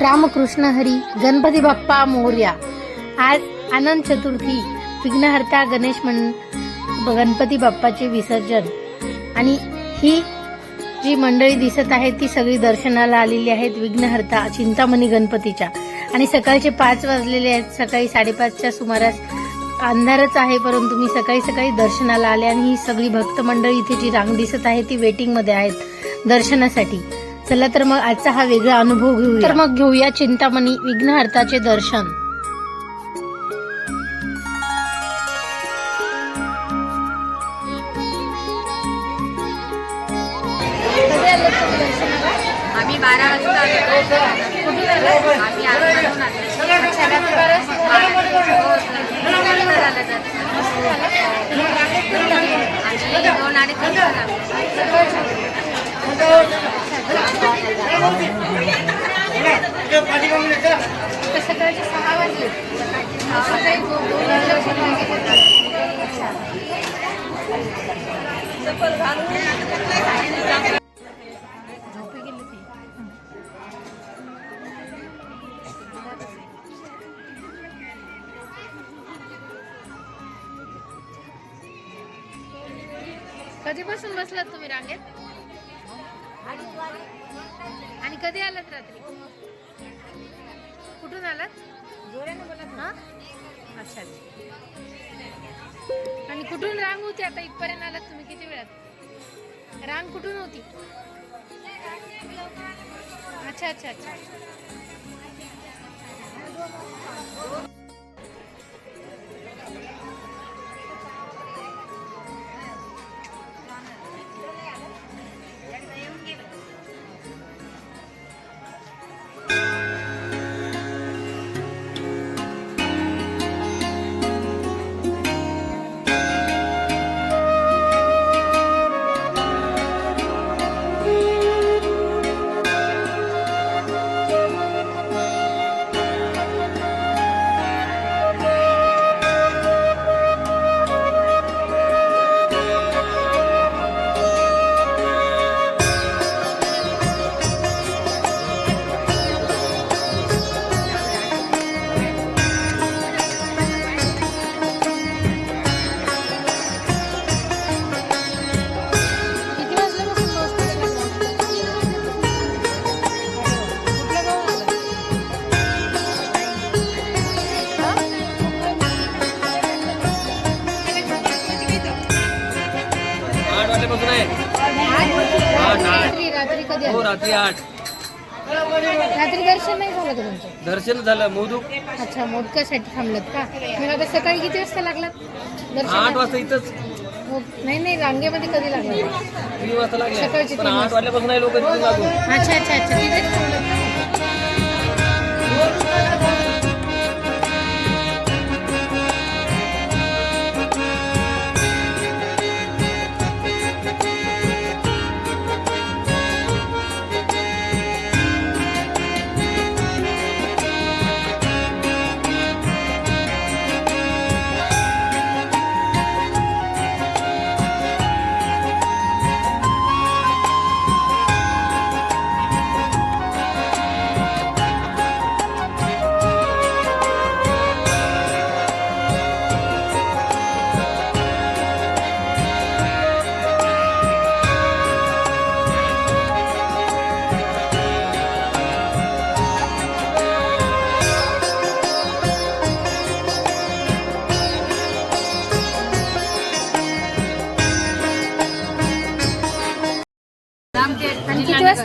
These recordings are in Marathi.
रामकृष्ण हरी गणपती बाप्पा मोर्या. आज आनंद चतुर्थी विघ्नहर्ता गणेश मन गणपती बाप्पाचे विसर्जन. आणि ही जी मंडळी दिसत आहे ती सगळी दर्शनाला आलेली आहेत विघ्नहर्ता चिंतामणी गणपतीच्या. आणि सकाळचे पाच वाजलेले आहेत सकाळी साडेपाचच्या सुमारास. अंधारच आहे परंतु मी सकाळी सकाळी दर्शनाला आले आणि ही सगळी भक्त मंडळी इथे जी रांग दिसत आहे ती वेटिंगमध्ये आहेत दर्शनासाठी. चला तर मग आजचा हा वेगळा अनुभव घेऊया. तर मग घेऊया चिंतामणी विघ्नहर्ताचे दर्शन. आम्ही बारा वाजता आलो. आम्ही दोन अडीच वाजता सकाळचे सहा वाजले. सकाळी झोपे गेले ते. कधीपासून बसलात तुम्ही रांगेत? आणि कधी आलात रात्री? कुठून आलात? हा? अच्छा अच्छा. आणि कुठून रांग होती आता इथपर्यंत आलात तुम्ही? किती वेळात? रांग कुठून होती? अच्छा अच्छा अच्छा. वाजल्यापासून आहे. रात्री कधी हो? रात्री आठ. रात्री दर्शन नाही झालं का तुमचं? दर्शन झालं मोदूक. अच्छा मोदकासाठी थांबलत का? मग आता सकाळी किती वाजता लागलात? आठ दर्शन वाजता इथंच. नाही नाही रांगेमध्ये कधी लागला? तीन वाजता सकाळची लागले पण तीन आठ वाजल्यापासून आहे लोक लागून अच्छा अच्छा अच्छा तिथेच थांबलत. का?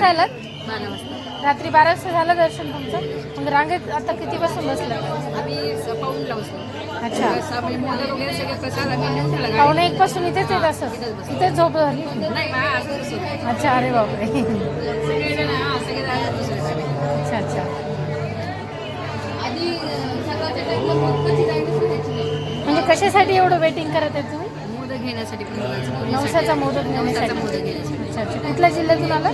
वाजता आलात बारा वाजता. रात्री बारा वाजता झालं दर्शन तुमचं? मग रांगेत आता किती वाजता बसलं आम्ही स- पाऊणला बसलो. अच्छा. आम्ही वगैरे सगळे प्रसाद आम्ही नेऊन ठेवला गाडीत. पावणे एक पासून इथेच येत असं? इथेच झोप झाली? नाही असं. अच्छा अरे बापरे. सगळेजण हा, सगळे. अच्छा अच्छा. आधी सकाळच्या टाईमला. म्हणजे कशासाठी एवढं वेटिंग करत आहे तुम्ही? मोदक घेण्यासाठी पण. नवसाचा मोदक नवसाचा घेण्यासाठी मोदक घेण्यासाठी. अच्छा अच्छा. कुठल्या जिल्ह्यातून आला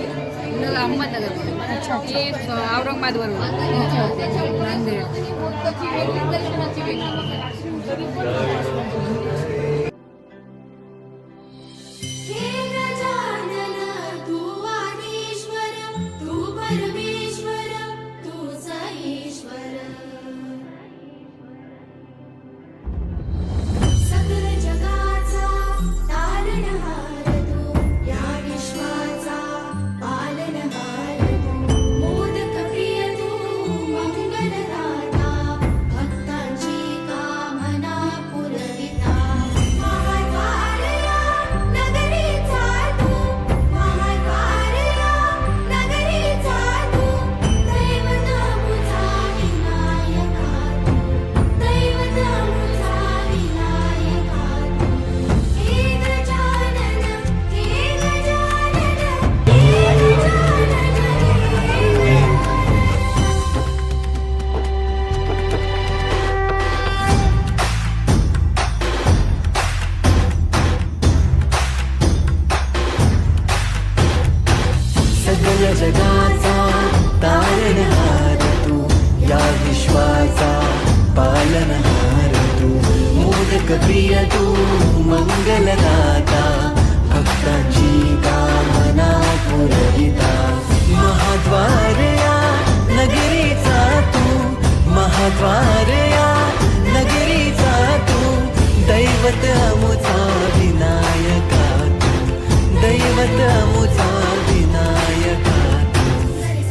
अहमदनगर. अच्छा. हे औरंगाबाद वरून ओके ओके नांदेड जगाचा तारणहार तू. या विश्वाचा पालनहार तू. मोदक प्रिय तू मंगलदाता. भक्ताची कामना पुरवी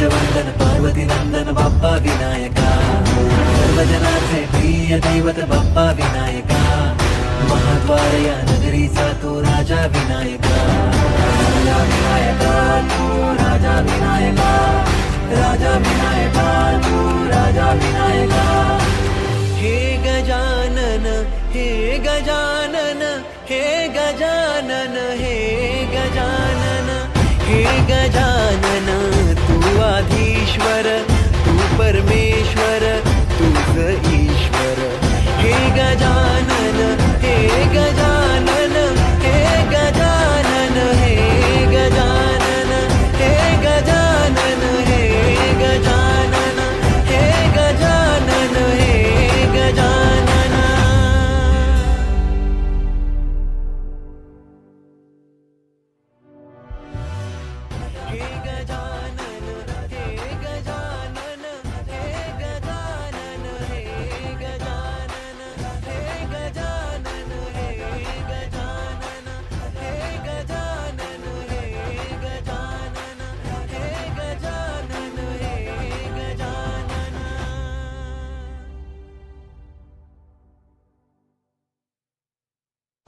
गजवंदन पार्वती नंदन, बाप्पा विनायका। सर्वजनाचे प्रिय दैवत, बाप्पा विनायका। महाद्वार या नगरीचा तो राजा विनायका। राजा विनायका तू राजा विनायका। राजा विनायका, तू राजा विनायका। हे गजानन हे गजानन हे गजानन, हे आधीश्वर तू परमेश्वर।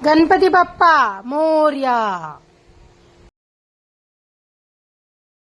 गणपती बाप्पा मोर्या.